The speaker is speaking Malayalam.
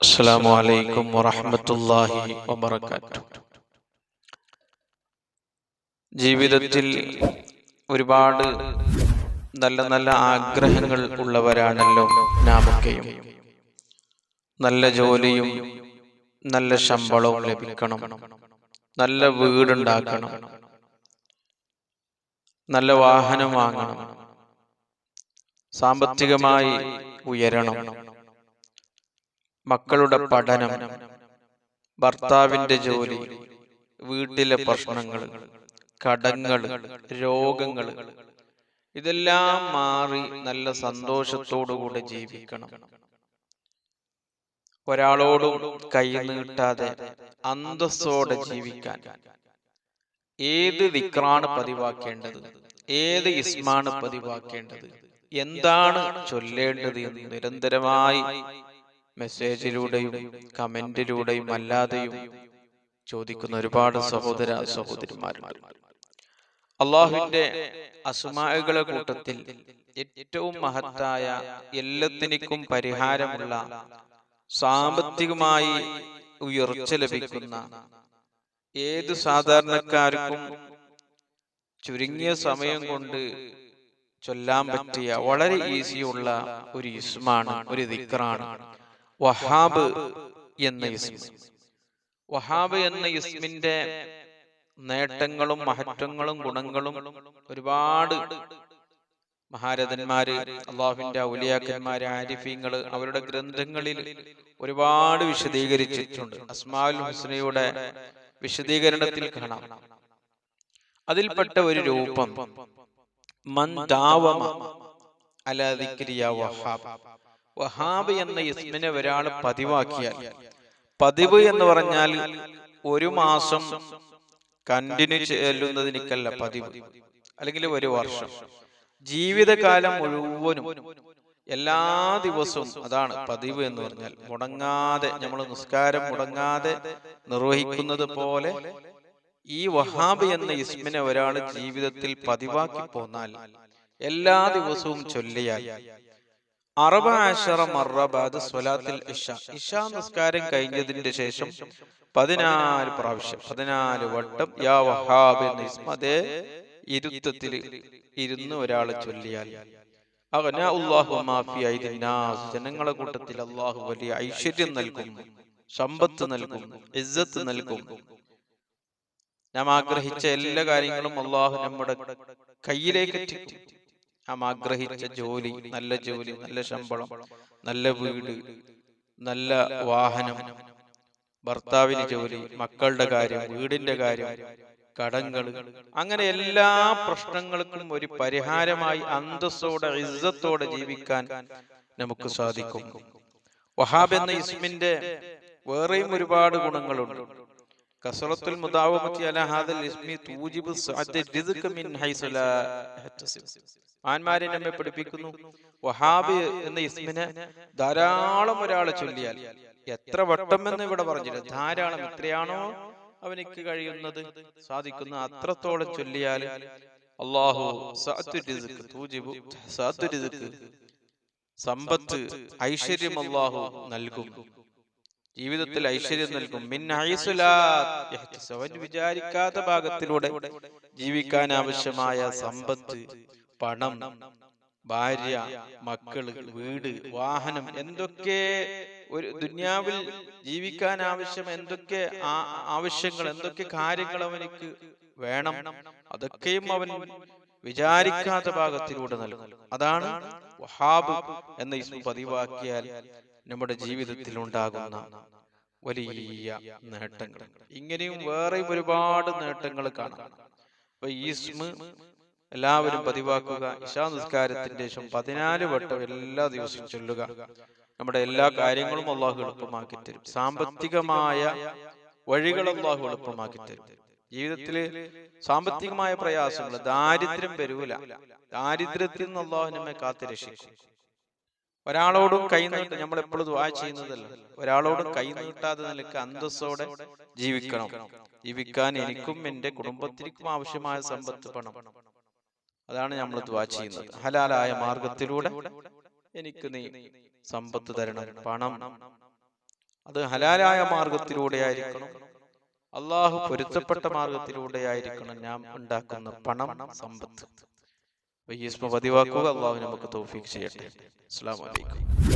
السلام عليكم ورحمة الله وبركاته ജീവിതത്തിൽ ഒരുപാട് നല്ല നല്ല ആഗ്രഹങ്ങൾ ഉള്ളവരാണല്ലോ നാമൊക്കെയും നല്ല ജോലിയും നല്ല ശമ്പളവും ലഭിക്കണം നല്ല വീടുണ്ടാക്കണം നല്ല വാഹനം വാങ്ങണം സാമ്പത്തികമായി ഉയരണം മക്കളുടെ പഠനം ഭർത്താവിന്റെ ജോലി വീട്ടിലെ പ്രശ്നങ്ങൾ കടങ്ങൾ രോഗങ്ങൾ ഇതെല്ലാം മാറി നല്ല സന്തോഷത്തോടുകൂടെ ജീവിക്കണം. ഒരാളോടും കൈ നീട്ടാതെ അന്തസ്സോടെ ജീവിക്കാൻ. ഏത് ദിക്റാണ് പതിവാക്കേണ്ടത്? ഏത് ഇസ്മാണ് പതിവാക്കേണ്ടത്? എന്താണ് ചൊല്ലേണ്ടത് എന്ന് നിരന്തരമായി മെസ്സേജിലൂടെയും കമന്റിലൂടെയും അല്ലാതെയും ചോദിക്കുന്ന ഒരുപാട് സഹോദര സഹോദരിമാരുണ്ട്. അള്ളാഹുവിന്റെ അസുമാകളെ കൂട്ടത്തിൽ ഏറ്റവും മഹത്തായ എല്ലാത്തിനും പരിഹാരമുള്ള സാമ്പത്തികമായി ഉയർച്ച ലഭിക്കുന്ന ഏത് സാധാരണക്കാർക്കും ചുരുങ്ങിയ സമയം കൊണ്ട് ചൊല്ലാൻ പറ്റിയ വളരെ ഈസിയുള്ള ഒരു ഇസ്മാണ് ഒരു ദിക്റാണ്. വഹാബ് എന്ന ഇസ്മ വഹാബ് എന്ന ഇസ്മിന്റെ നേട്ടങ്ങളും മഹത്വങ്ങളും ഗുണങ്ങളും ഒരുപാട് മഹാരഥന്മാര് അള്ളാഹുവിന്റെ ഔലിയാക്കന്മാര് ആരിഫീങ്ങൾ അവരുടെ ഗ്രന്ഥങ്ങളിൽ ഒരുപാട് വിശദീകരിച്ചിട്ടുണ്ട്. അസ്മാൽ ഹുസ്നയുടെ വിശദീകരണത്തിൽ കാണാം. അതിൽപ്പെട്ട ഒരു രൂപം മൻ ദാവമ അലാദിക്രിയ വഹാബ്. വഹാബ് എന്ന ഇസ്മിനെ ഒരാൾ പതിവാക്കിയാൽ പതിവ് എന്ന് പറഞ്ഞാൽ ഒരു മാസം കണ്ടിന്യൂ ചെല്ലുന്നതിനല്ല പതിവ്. അല്ലെങ്കിൽ ഒരു വർഷം. ജീവിതകാലം മുഴുവനും എല്ലാ ദിവസവും അതാണ് പതിവ് എന്ന് പറഞ്ഞാൽ മുടങ്ങാതെ നമ്മൾ നിസ്കാരം മുടങ്ങാതെ നിർവഹിക്കുന്നത് പോലെ ഈ വഹാബ് എന്ന ഇസ്മിനെ ഒരാൾ ജീവിതത്തിൽ പതിവാക്കി പോന്നാൽ എല്ലാ ദിവസവും ചൊല്ലിയാൽ അറബാശറ മറബാദ് സ്വലാത്തിൽ ഇഷ. ഇഷ. നിസ്കാരം കഴിഞ്ഞതിന്റെ ശേഷം പതിനാല് പ്രാവശ്യം പതിനാല് വട്ടം യാ വഹാബ് എന്ന ഇസ്മ അതേ ഇരുത്തത്തിൽ ഇരുന്ന് ഒരാൾ ചൊല്ലിയാൽ. ജനങ്ങളെ കൂട്ടത്തിൽ അള്ളാഹു വലിയ ഐശ്വര്യം നൽകും. സമ്പത്ത് നൽകും. ഇജ്ജത്ത് നൽകും. നാം ആഗ്രഹിച്ച എല്ലാ കാര്യങ്ങളും അള്ളാഹു നമ്മുടെ കയ്യിലേക്ക് എത്തിക്കും. നാം ആഗ്രഹിച്ച ജോലി നല്ല ജോലി നല്ല ശമ്പളം നല്ല വീട് നല്ല വാഹനം ഭർത്താവിന് ജോലി മക്കളുടെ കാര്യം വീടിന്റെ കാര്യം കടങ്ങൾ അങ്ങനെ എല്ലാ പ്രശ്നങ്ങൾക്കും ഒരു പരിഹാരമായി അന്തസ്സോടെ ഇസ്സത്തോടെ ജീവിക്കാൻ നമുക്ക് സാധിക്കും. വഹാബ് എന്ന ഇസ്മിന്റെ വേറെയും ഒരുപാട് ഗുണങ്ങളുണ്ട്. കസറത്തുൽ മുദാവമത്തി അല ഹാദൽ ഇസ്മി തൂജിബു സഅദ് റിസ്ഖ മിൻ ഹൈസു ലാ ആന്മാരെ നമ്മെ പഠിപ്പിക്കുന്നു. വഹാബ് എന്ന ഇസ്മിനെ ധാരാളം ഒരാളെ ചൊല്ലിയാൽ എത്ര വട്ടം എന്ന് ഇവിടെ പറഞ്ഞില്ല. ധാരാളം എത്രയാണോ അവനിക്ക് കഴിയുന്നത് സാധിക്കുന്ന അത്രത്തോളം ചൊല്ലിയാൽ അള്ളാഹു സമ്പത്ത് ഐശ്വര്യം അള്ളാഹു നൽകും. ജീവിതത്തിൽ ഐശ്വര്യം നൽകും. അവൻ വിചാരിക്കാത്ത ഭാഗത്തിലൂടെ ജീവിക്കാൻ ആവശ്യമായ സമ്പത്ത് പണം ഭാര്യ മക്കൾ വീട് വാഹനം എന്തൊക്കെ ഒരു ദുന്യാവിൽ ജീവിക്കാൻ ആവശ്യം എന്തൊക്കെ ആവശ്യങ്ങൾ എന്തൊക്കെ കാര്യങ്ങൾ അവനിക്ക് വേണം അതൊക്കെയും അവൻ വിചാരിക്കാത്ത ഭാഗത്തിലൂടെ നൽകും. അതാണ് വഹാബ് എന്ന ഇസ്മ പതിവാക്കിയാൽ നമ്മുടെ ജീവിതത്തിൽ ഉണ്ടാകുന്ന വലിയ നേട്ടങ്ങൾ. ഇങ്ങനെയും വേറെ ഒരുപാട് നേട്ടങ്ങൾ കാണാം. അപ്പൊ ഈ ഇസ്മ എല്ലാവരും പതിവാക്കുക. ഇശാ നിസ്കാരത്തിന്റെ ശേഷം പതിനാല് വട്ടം എല്ലാ ദിവസവും ചൊല്ലുക. നമ്മുടെ എല്ലാ കാര്യങ്ങളും അള്ളാഹു എളുപ്പമാക്കി തരും. സാമ്പത്തികമായ വഴികൾ അള്ളാഹു എളുപ്പമാക്കി തരും. ജീവിതത്തിൽ സാമ്പത്തികമായ പ്രയാസങ്ങൾ ദാരിദ്ര്യം വരൂല. ദാരിദ്ര്യത്തിൽ നിന്ന് അള്ളാഹു നമ്മെ കാത്തുരക്ഷിക്കും. ഒരാളോടും കൈ നീട്ട് നമ്മൾ എപ്പോഴും ദുആ ചെയ്യുന്നതല്ല. ഒരാളോടും കൈ നീട്ടാതെ നിലയ്ക്ക് അന്തസ്സോടെ ജീവിക്കണം. ജീവിക്കാൻ എനിക്കും എന്റെ കുടുംബത്തിനും ആവശ്യമായ സമ്പത്ത് പണം. അതാണ് നമ്മൾ ദ്വാ ചെയ്യുന്നത്. ഹലാലായ മാർഗത്തിലൂടെ എനിക്ക് നീ സമ്പത്ത് തരണം. പണം. അത് ഹലാലായ മാർഗത്തിലൂടെ ആയിരിക്കണം. അള്ളാഹു പൊരുത്തപ്പെട്ട മാർഗത്തിലൂടെ ആയിരിക്കണം ഞാൻ ഉണ്ടാക്കുന്ന പണം സമ്പത്ത്. ഇസ്മ പതിവാക്കുക. അള്ളാഹു നമുക്ക് തൗഫീഖ് ചെയ്യട്ടെ. അസ്സലാമു അലൈക്കും.